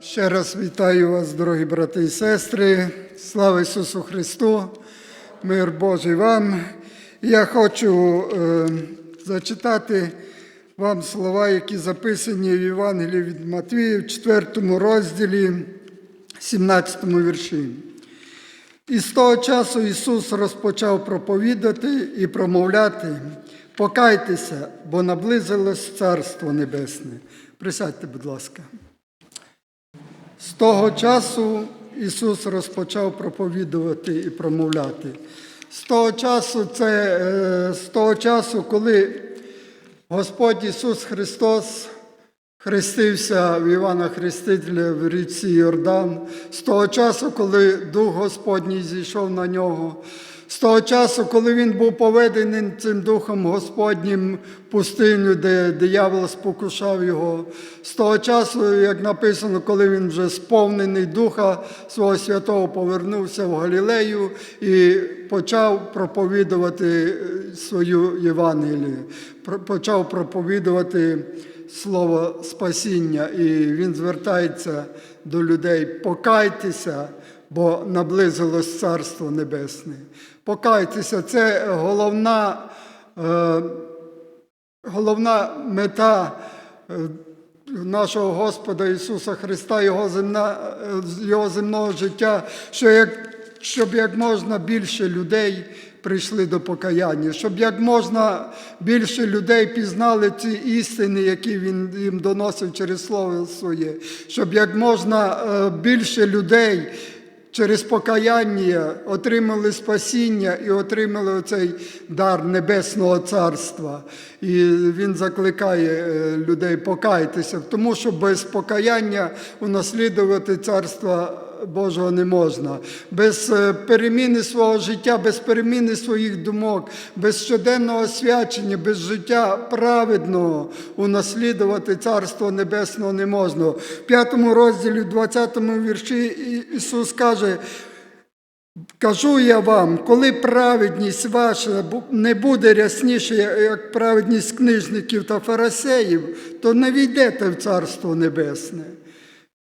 Ще раз вітаю вас, дорогі брати і сестри. Слава Ісусу Христу, мир Божий вам. Я хочу е, зачитати вам слова, які записані в Євангелії від Матвія в 4 розділі, 17 вірші. І з того часу Ісус розпочав проповідати і промовляти: покайтеся, бо наблизилось Царство Небесне. Присядьте, будь ласка. З того часу Ісус розпочав проповідувати і промовляти. З того часу, це е, з того часу, коли Господь Ісус Христос хрестився в Івана Хрестителя в річці Йордан, з того часу, коли Дух Господній зійшов на нього, з того часу, коли він був поведений цим Духом Господнім в пустиню, де диявол спокушав його, з того часу, як написано, коли він вже сповнений Духа свого Святого повернувся в Галілею і почав проповідувати свою Євангелію, почав проповідувати слово спасіння, і він звертається до людей: покайтеся, бо наблизилось Царство Небесне. Покайтеся, це головна, е, головна мета. е, Нашого Господа Ісуса Христа, Його, земна, е, Його земного життя, що як, щоб як можна більше людей прийшли до покаяння, щоб як можна більше людей пізнали ці істини, які Він їм доносив через Слово Своє, щоб як можна е, більше людей через покаяння отримали спасіння і отримали оцей дар Небесного Царства. І він закликає е, людей покайтеся, тому що без покаяння унаслідувати царства. Божого не можна. Без е, переміни свого життя, без переміни своїх думок, без щоденного свячення, без життя праведного унаслідувати Царство Небесного не можна. В п'ятому розділі, в 20 вірші Ісус каже, Кажу я вам, коли праведність ваша не буде рясніше, як праведність книжників та фарисеїв, то не війдете в Царство Небесне.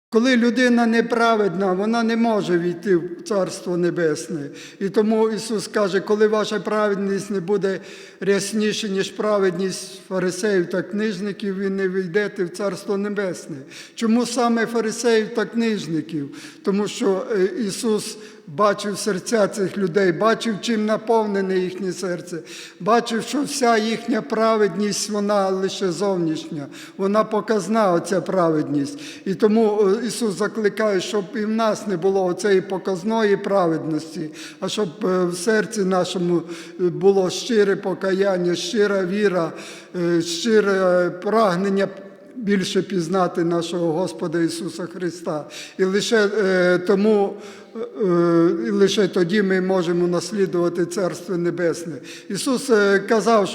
Коли людина неправедна, вона не може війти в Царство Небесне. І тому Ісус каже, коли ваша праведність не буде рясніше, ніж праведність фарисеїв та книжників, ви не війдете в Царство Небесне. Чому саме фарисеїв та книжників? Тому що е, Ісус бачив серця цих людей, бачив, чим наповнене їхнє серце, бачив, що вся їхня праведність, вона лише зовнішня, вона показна, оця праведність. І тому Ісус закликає, щоб і в нас не було цієї показної праведності, а щоб е, в серці нашому е, було щире покаяння, щира віра, е, щире прагнення більше пізнати нашого Господа Ісуса Христа. І лише е, тому, е, і лише тоді ми можемо наслідувати Царство Небесне. Ісус е, казав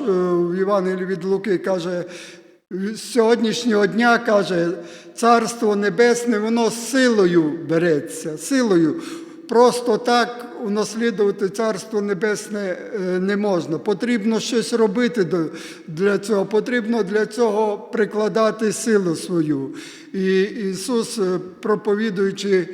в Євангелії від Луки, каже, з сьогоднішнього дня каже, Царство Небесне, воно силою береться, силою. Просто так унаслідувати Царство Небесне е, не можна. Потрібно щось робити для цього. Потрібно для цього прикладати силу свою. І Ісус, е, проповідуючи,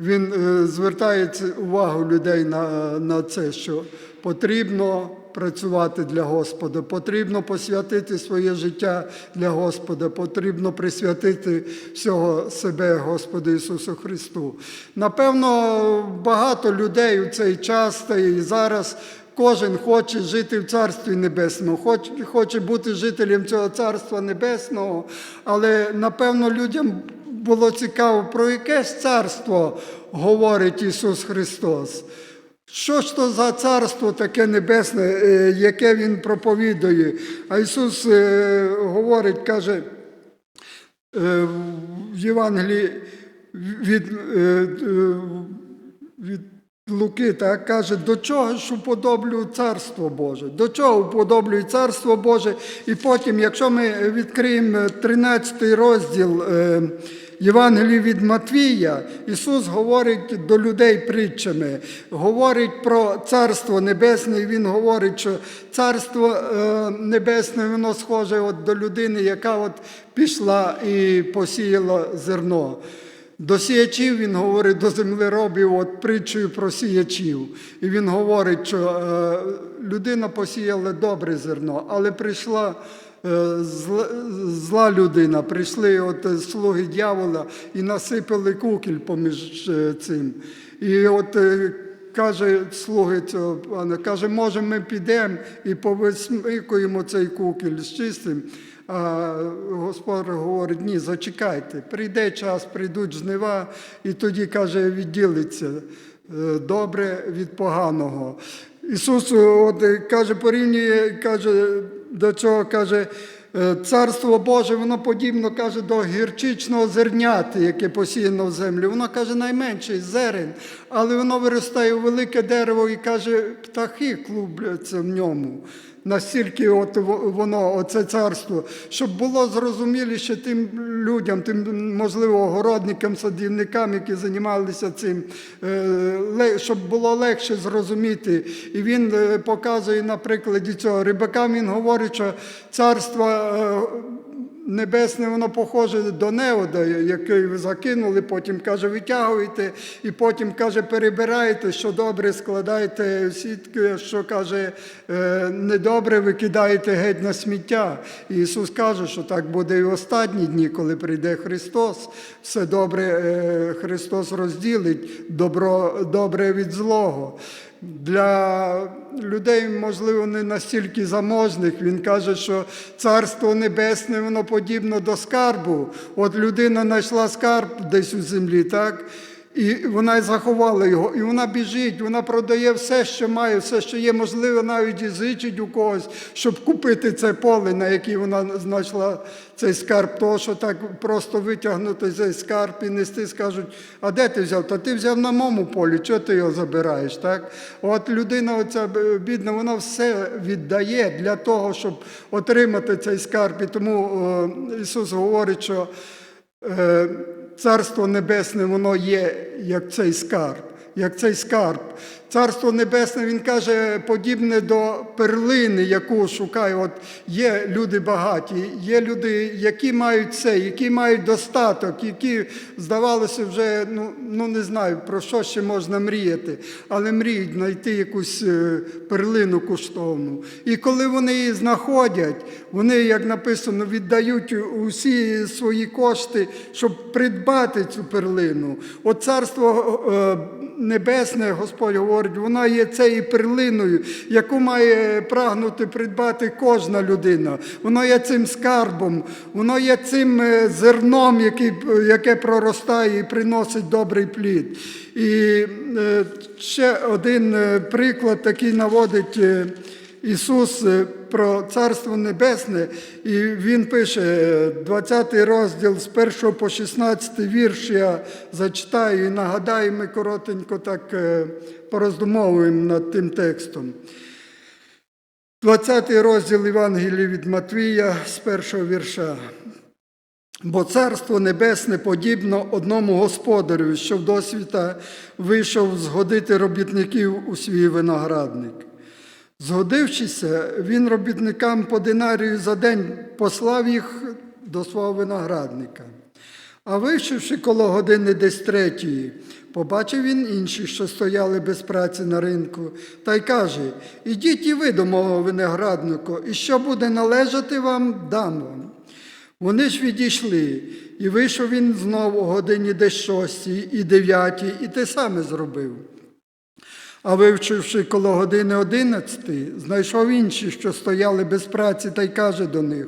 Він е, звертає увагу людей на, на це, що потрібно працювати для Господа, потрібно посвятити своє життя для Господа, потрібно присвятити всього себе Господу Ісусу Христу. Напевно, багато людей у цей час та і зараз. Кожен хоче жити в Царстві Небесному, хоч- хоче бути жителем цього Царства Небесного, але напевно людям було цікаво, про яке царство говорить Ісус Христос. Що ж то за царство таке небесне, е, яке Він проповідує? А Ісус е, говорить, каже е, в Євангелії від, від Луки, так каже, до чого ж уподоблюю царство Боже? До чого уподоблюю царство Боже? І потім, якщо ми відкриємо 13 розділ е, Євангелії від Матвія, Ісус говорить до людей притчами, говорить про Царство Небесне, і Він говорить, що Царство е, Небесне, воно схоже от до людини, яка от пішла і посіяла зерно. До сіячів він говорить до землеробів, от притчою про сіячів. І він говорить, що е, людина посіяла добре зерно, але прийшла е, зла, зла людина, прийшли от слуги дьявола і насипали кукіль поміж е, цим. І от е, каже слуги цього пана, каже, може, ми підемо і повисмикуємо цей кукіль з чистим. Господар говорить, ні, зачекайте, прийде час, прийдуть жнива, і тоді, каже, відділиться е, добре від поганого. Ісус от, е, каже, порівнює, каже, до цього каже, е, Царство Боже, воно подібно каже до гірчичного зерняти, яке посіяно в землю. Воно каже найменший зерен, але воно виростає у велике дерево і каже, птахи клубляться в ньому. Настільки от во- воно, оце царство, щоб було зрозуміліше тим людям, тим, можливо, огородникам, садівникам, які займалися цим, е, щоб було легше зрозуміти. І він е, показує на прикладі цього рибака, він говорить, що царство е, Небесне, воно похоже до неода, який ви закинули, потім каже, витягуєте, і потім каже, перебираєте, що добре складаєте сітки, що каже, е, недобре викидаєте геть на сміття. І Ісус каже, що так буде і в останні дні, коли прийде Христос. Все добре е, Христос розділить добро, добре від злого. Для людей, можливо, не настільки заможних. Він каже, що царство небесне, воно подібно до скарбу. От людина знайшла скарб десь у землі, так? І вона й заховала його, і вона біжить, вона продає все, що має, все, що є, можливо, навіть і зичить у когось, щоб купити це поле, на якій вона знайшла цей скарб. Того, що так просто витягнути цей скарб і нести, скажуть, а де ти взяв? Та ти взяв на моєму полі, чого ти його забираєш? Так? От людина, оця бідна, вона все віддає для того, щоб отримати цей скарб. І тому Ісус говорить, що. Царство Небесне, воно є як цей скарб, як цей скарб. Царство Небесне, він каже, подібне до перлини, яку шукає. От є люди багаті, є люди, які мають це, які мають достаток, які, здавалося, вже ну, ну не знаю, про що ще можна мріяти, але мріють знайти якусь е, перлину коштовну. І коли вони її знаходять, вони, як написано, віддають усі свої кошти, щоб придбати цю перлину. От царство е, небесне, Господь говорить, вона є цією перлиною, яку має прагнути придбати кожна людина. Воно є цим скарбом, воно є цим е, зерном, яке проростає і приносить добрий плід. І е, ще один е, приклад такий наводить. Е, Ісус е, про Царство Небесне, і Він пише, е, 20 розділ з 1 по 16 вірш я зачитаю і нагадаю, ми коротенько так е, пороздумовуємо над тим текстом. 20 розділ Євангелії від Матвія з першого вірша. Бо царство небесне подібно одному господарю, що в досвіта вийшов згодити робітників у свій виноградник. Згодившися, він робітникам по динарію за день послав їх до свого виноградника. А вийшовши коло години десь третьої, побачив він інших, що стояли без праці на ринку, та й каже: Ідіть і ви до мого винограднику, і що буде належати вам, дам вам. Вони ж відійшли, і вийшов він знову о годині десь шостій і дев'ятій, і те саме зробив. А вивчивши коло години одинадцяти, знайшов інші, що стояли без праці, та й каже до них,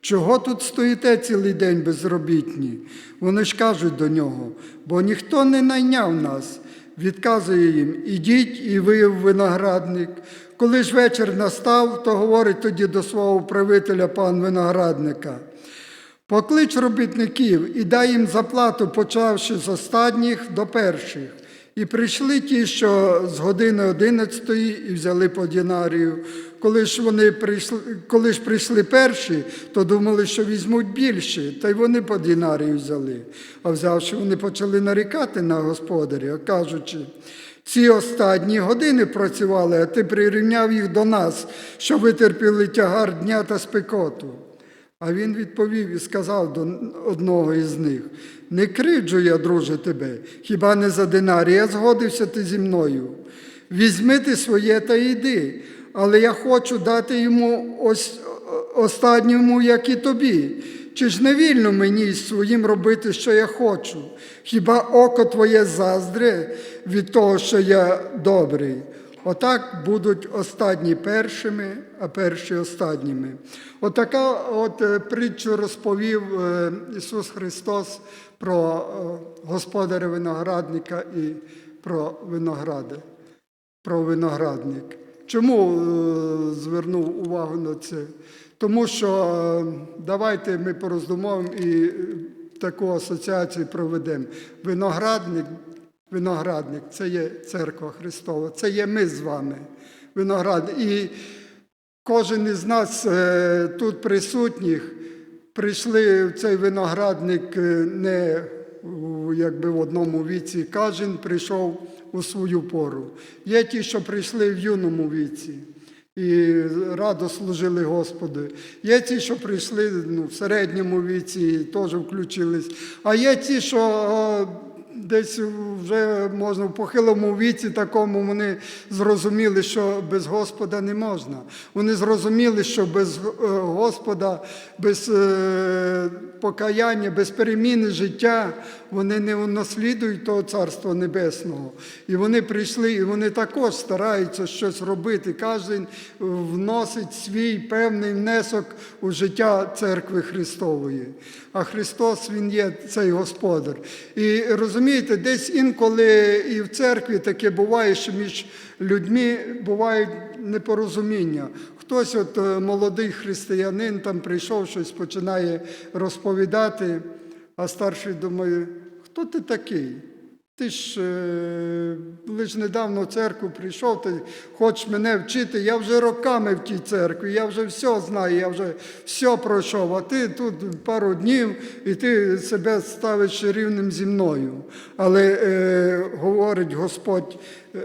чого тут стоїте цілий день безробітні? Вони ж кажуть до нього, бо ніхто не найняв нас. Відказує їм, ідіть і ви в виноградник. Коли ж вечір настав, то говорить тоді до свого управителя пан виноградника. Поклич робітників і дай їм заплату, почавши з останніх до перших. І прийшли ті, що з години одинадцятої, і взяли по динарію. Коли ж вони прийшли, коли ж прийшли перші, то думали, що візьмуть більше, та й вони по динарію взяли. А взявши, вони почали нарікати на господаря, кажучи, ці останні години працювали, а ти прирівняв їх до нас, що витерпіли тягар дня та спекоту. А він відповів і сказав до одного із них: Не кривджу я, друже, тебе, хіба не за динарія згодився ти зі мною? Візьми ти своє та йди, але я хочу дати йому ось останньому, як і тобі. Чи ж не вільно мені із своїм робити, що я хочу? Хіба око твоє заздре від того, що я добрий? Отак будуть останні першими, а перші останніми. Отака от е, притчу розповів е, Ісус Христос про е, господаря виноградника і про виногради, про виноградник. Чому звернув увагу на це? Тому що давайте ми пороздумовимо і таку асоціацію проведемо. Виноградник, виноградник це є церква Христова, це є ми з вами. Виноград. І кожен із нас е, тут присутніх прийшли в цей виноградник е, не якби в одному віці. Кожен прийшов у свою пору. Є ті, що прийшли в юному віці і радо служили Господу. Є ті, що прийшли ну, в середньому віці і теж включились. А є ті, що десь вже можна в похилому віці такому вони зрозуміли, що без Господа не можна. Вони зрозуміли, що без е, Господа, без е, покаяння, без переміни життя вони не унаслідують того Царства Небесного. І вони прийшли, і вони також стараються щось робити. Кожен вносить свій певний внесок у життя церкви Христової. А Христос Він є цей Господар. І розумієте, десь інколи і в церкві таке буває, що між людьми бувають непорозуміння. Хтось, от е, молодий християнин, там прийшов щось, починає розповідати, а старший думає, хто ти такий? Ти ж е, лиш недавно в церкву прийшов, ти хочеш мене вчити. Я вже роками в тій церкві, я вже все знаю, я вже все пройшов, а ти тут пару днів і ти себе ставиш рівним зі мною. Але е, говорить Господь. е,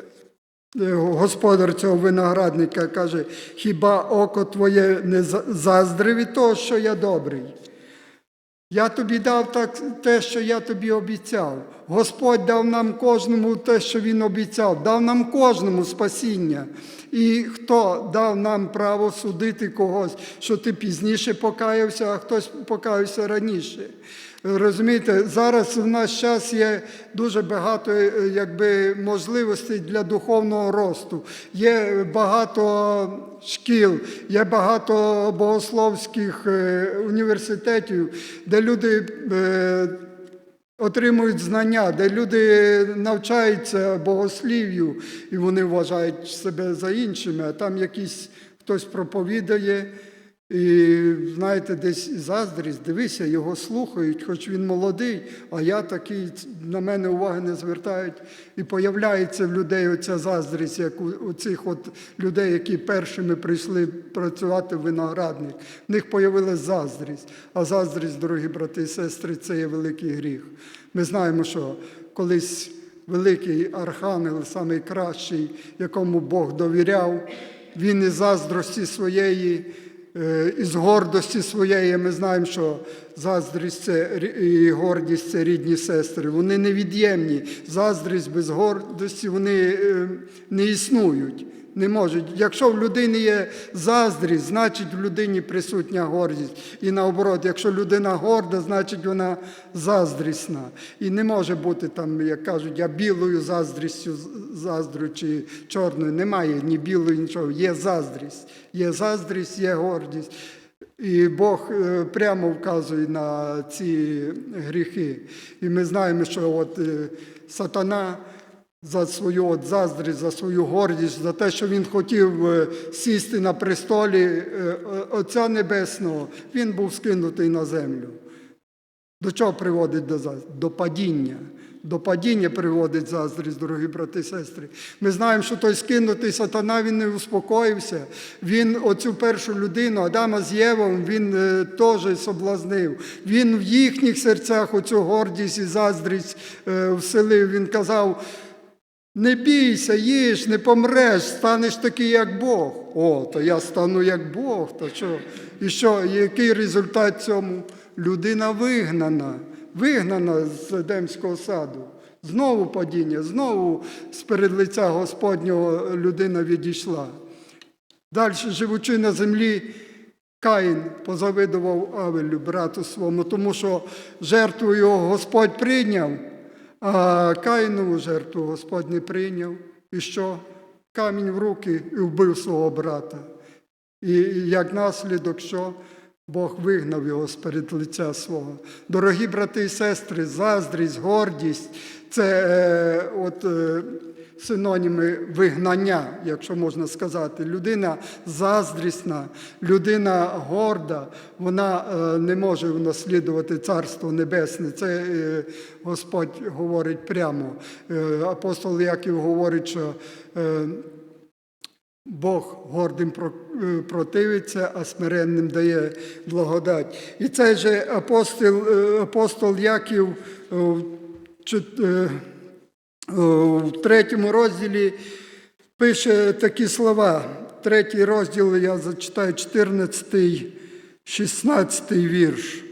Е, Господар цього виноградника каже, хіба око твоє не за- заздре від того, що я добрий? Я тобі дав так, те, що я тобі обіцяв. Господь дав нам кожному те, що Він обіцяв, дав нам кожному спасіння. І хто дав нам право судити когось, що ти пізніше покаявся, а хтось покаявся раніше. Розумієте, зараз в наш час є дуже багато е, якби, можливостей для духовного росту. Є багато шкіл, є багато богословських е, університетів, де люди е, отримують знання, де люди навчаються богослів'ю, і вони вважають себе за іншими, а там якийсь хтось проповідає. І знаєте, десь заздрість, дивися, його слухають, хоч він молодий, а я такий, на мене уваги не звертають. І появляється в людей оця заздрість, як у, цих от людей, які першими прийшли працювати в виноградник. В них появилась заздрість. А заздрість, дорогі брати і сестри, це є великий гріх. Ми знаємо, що колись великий архангел, найкращий, якому Бог довіряв, він із заздрості своєї. Е, із гордості своєї ми знаємо, що заздрість це і гордість це рідні сестри. Вони невід'ємні. Заздрість без гордості вони е, не існують. Не можуть. Якщо в людині є заздрість, значить в людині присутня гордість. І наоборот, якщо людина горда, значить вона заздрісна. І не може бути там, як кажуть, я білою заздрістю заздрю чи чорною. Немає ні білої, нічого. Є заздрість. Є заздрість, є гордість. І Бог е, прямо вказує на ці гріхи. І ми знаємо, що от е, сатана за свою от заздрість, за свою гордість, за те, що він хотів е, сісти на престолі е, е, Отця Небесного, він був скинутий на землю. До чого приводить до заздрі? До падіння. До падіння приводить заздрість, дорогі брати і сестри. Ми знаємо, що той скинутий сатана він не успокоївся. Він оцю першу людину, Адама з Євом, він е, теж соблазнив. Він в їхніх серцях оцю гордість і заздрість е, вселив. Він казав, Не бійся, їж, не помреш, станеш такий, як Бог. О, то я стану як Бог. То що? І що, який результат цьому? Людина вигнана, вигнана з Едемського саду. Знову падіння, знову з перед лиця Господнього людина відійшла. Далі, живучи на землі, Каїн позавидував Авелю, брату своєму, тому що жертву його Господь прийняв, а Каїнову жертву Господь не прийняв. І що? Камінь в руки і вбив свого брата. І як наслідок, що Бог вигнав його з перед лиця свого. Дорогі брати і сестри, заздрість, гордість це е, от, е, синоніми вигнання, якщо можна сказати. Людина заздрісна, людина горда, вона е, не може унаслідувати Царство Небесне. Це е, Господь говорить прямо. Е, апостол Яків говорить, що. Бог гордим противиться, а смиренним дає благодать. І цей же апостол, апостол Яків е, в третьому розділі пише такі слова. Третій розділ я зачитаю 14, 16 вірш.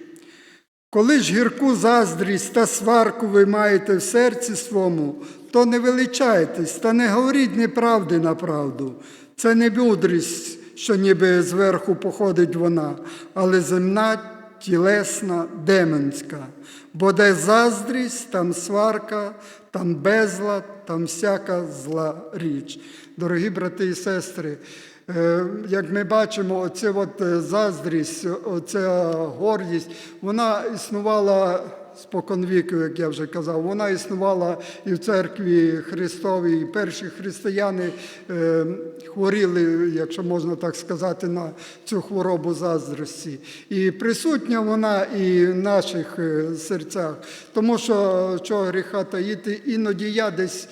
Коли ж гірку заздрість та сварку ви маєте в серці своєму, то не величайтесь та не говоріть неправди на правду. Це не мудрість, що ніби зверху походить вона, але земна, тілесна, деменська. Бо де заздрість, там сварка, там безлад, там всяка зла річ. Дорогі брати і сестри, Е, Як ми бачимо, оця от е, заздрість, оця гордість, вона існувала споконвіку, як я вже казав, вона існувала і в церкві Христовій, і перші християни е, хворіли, якщо можна так сказати, на цю хворобу заздрості. І присутня вона і в наших е, серцях, тому що чого гріха таїти, іноді я десь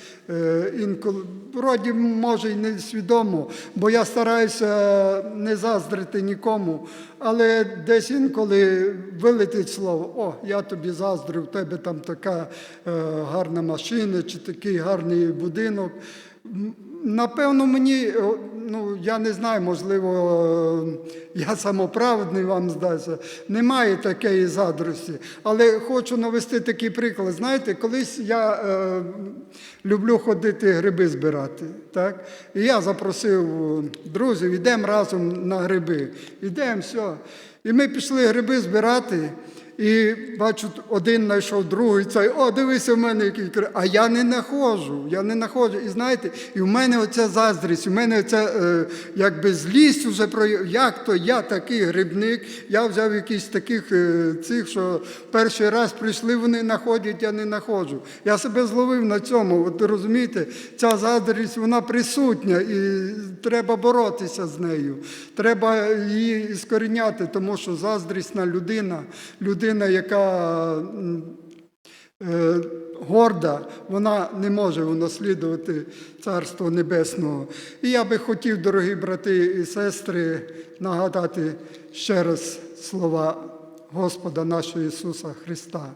інколи, вроді, може, й не свідомо, бо я стараюся не заздрити нікому, але десь інколи вилетить слово, о, я тобі заздрю, в тебе там така е, гарна машина чи такий гарний будинок. Напевно, мені, е, ну я не знаю, можливо, е, я самоправедний вам здасться. Немає такої задрості. Але хочу навести такий приклад. Знаєте, колись я е, люблю ходити гриби збирати. Так? І я запросив друзів, йдемо разом на гриби. Йдемо, все. І ми пішли гриби збирати. І бачу, один знайшов другий, цей, о, дивися в мене який кри-». А я не знаходжу, я не знаходжу. І знаєте, і в мене оця заздрість, у мене оця е, якби злість вже про як то я такий грибник, я взяв якісь таких е, цих, що перший раз прийшли, вони знаходять, я не знаходжу. Я себе зловив на цьому. От розумієте, ця заздрість, вона присутня і треба боротися з нею. Треба її іскоріняти, тому що заздрісна людина, людина, яка е, горда, вона не може унаслідувати Царство Небесного. І я би хотів, дорогі брати і сестри, нагадати ще раз слова Господа нашого Ісуса Христа.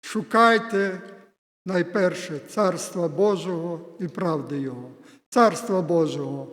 Шукайте найперше Царства Божого і правди Його. Царства Божого.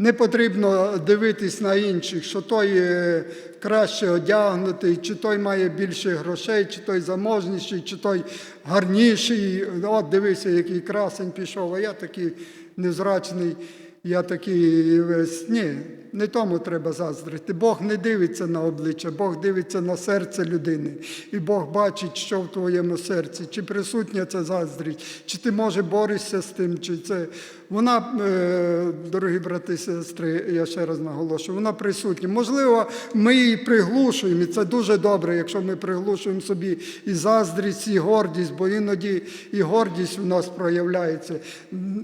Не потрібно дивитись на інших, що той е, краще одягнутий, чи той має більше грошей, чи той заможніший, чи той гарніший. От дивися, який красень пішов, а я такий незрачний, я такий весь. Ні, не тому треба заздрити. Бог не дивиться на обличчя, Бог дивиться на серце людини. І Бог бачить, що в твоєму серці, чи присутня ця заздрість, чи ти може борешся з тим, чи це. Вона, е, дорогі брати і сестри, я ще раз наголошую, вона присутня. Можливо, ми її приглушуємо, і це дуже добре, якщо ми приглушуємо собі і заздрість, і гордість, бо іноді і гордість у нас проявляється.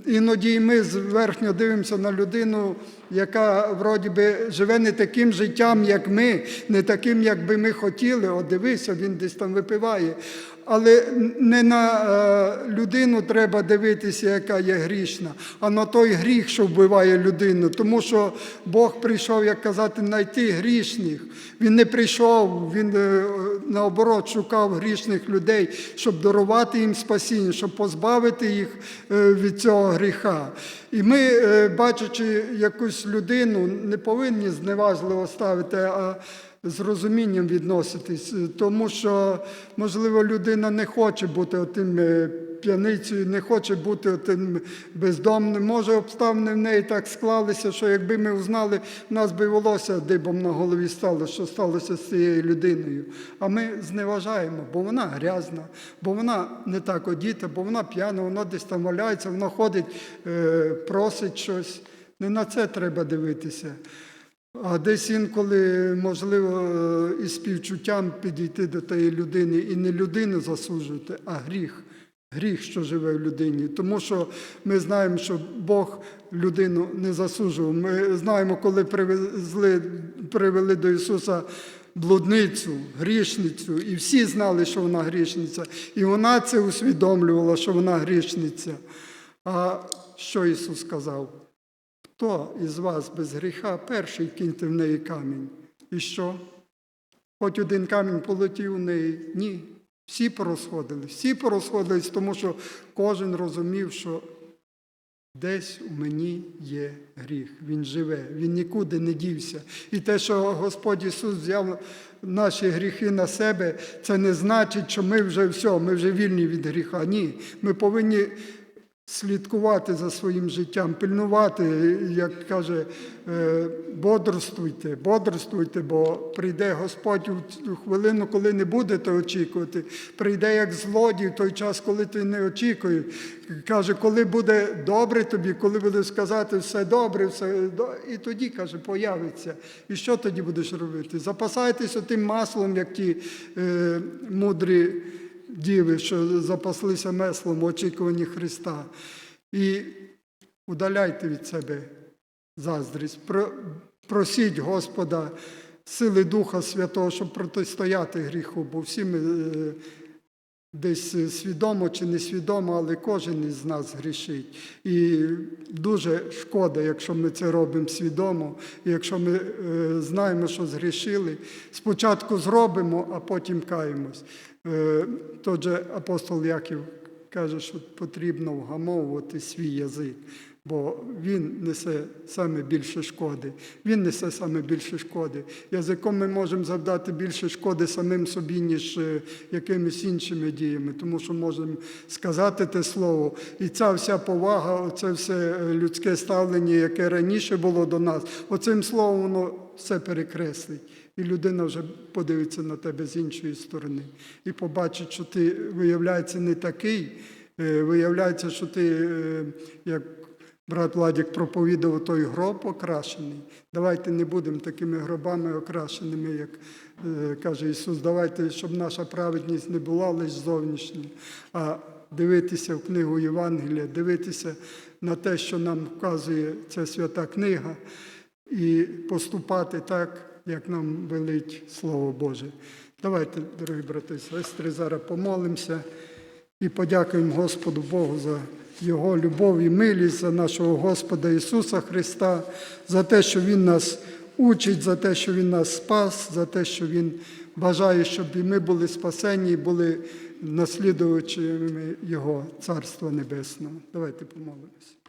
Іноді ми зверхньо дивимося на людину, яка вроді би живе не таким життям, як ми, не таким, як би ми хотіли. От дивися, він десь там випиває. Але не на е, людину треба дивитися, яка є грішна, а на той гріх, що вбиває людину. Тому що Бог прийшов, як казати, знайти грішних. Він не прийшов, він е, наоборот шукав грішних людей, щоб дарувати їм спасіння, щоб позбавити їх е, від цього гріха. І ми, бачачи якусь людину, не повинні зневажливо ставити, а з розумінням відноситись, е, тому що, можливо, людина не хоче бути отим е, п'яницею, не хоче бути тим бездомним. Може, обставини в неї так склалися, що якби ми узнали, в нас би волосся дибом на голові стало, що сталося з цією людиною. А ми зневажаємо, бо вона грязна, бо вона не так одіта, бо вона п'яна, вона десь там валяється, вона ходить, е, просить щось. Не на це треба дивитися. А десь інколи, можливо, із співчуттям підійти до тієї людини і не людину засуджувати, а гріх. Гріх, що живе в людині. Тому що ми знаємо, що Бог людину не засуджував. Ми знаємо, коли привезли, привели до Ісуса блудницю, грішницю, і всі знали, що вона грішниця. І вона це усвідомлювала, що вона грішниця. А що Ісус сказав? Хто із вас без гріха перший киньте в неї камінь? І що? Хоч один камінь полетів у неї? Ні. Всі порозходились, всі порозходились, тому що кожен розумів, що десь у мені є гріх. Він живе, він нікуди не дівся. І те, що Господь Ісус взяв наші гріхи на себе, це не значить, що ми вже все, ми вже вільні від гріха. Ні. Ми повинні слідкувати за своїм життям, пильнувати, як каже, е, бодрствуйте, бодрствуйте, бо прийде Господь у хвилину, коли не будете очікувати. Прийде як злодій в той час, коли ти не очікуєш. Каже, коли буде добре тобі, коли будеш сказати все добре, все і тоді каже, появиться. І що тоді будеш робити? Запасайтеся тим маслом, як ті е, мудрі діви, що запаслися меслом очікуванні Христа. І удаляйте від себе заздрість. Про- Просіть Господа сили Духа Святого, щоб протистояти гріху, бо всі ми е, десь свідомо чи несвідомо, але кожен із нас грішить. І дуже шкода, якщо ми це робимо свідомо, якщо ми е, знаємо, що згрішили, спочатку зробимо, а потім каємось. Е, Тот же апостол Яків каже, що потрібно вгамовувати свій язик, бо він несе саме більше шкоди. Він несе саме більше шкоди. Язиком ми можемо завдати більше шкоди самим собі, ніж е, якимись іншими діями, тому що можемо сказати те слово. І ця вся повага, це все е, людське ставлення, яке раніше було до нас, оцим словом воно все перекреслить. І людина вже подивиться на тебе з іншої сторони і побачить, що ти, виявляється, не такий. Е, Виявляється, що ти, е, як брат Владик проповідав, той гроб окрашений. Давайте не будемо такими гробами окрашеними, як е, каже Ісус. Давайте, щоб наша праведність не була лише зовнішня, а дивитися в книгу Євангелія, дивитися на те, що нам вказує ця свята книга, і поступати так, як нам велить Слово Боже. Давайте, дорогі брати і сестри, зараз помолимося і подякуємо Господу Богу за Його любов і милість, за нашого Господа Ісуса Христа, за те, що Він нас учить, за те, що Він нас спас, за те, що Він бажає, щоб і ми були спасені, і були наслідувачами Його Царства Небесного. Давайте помолимося.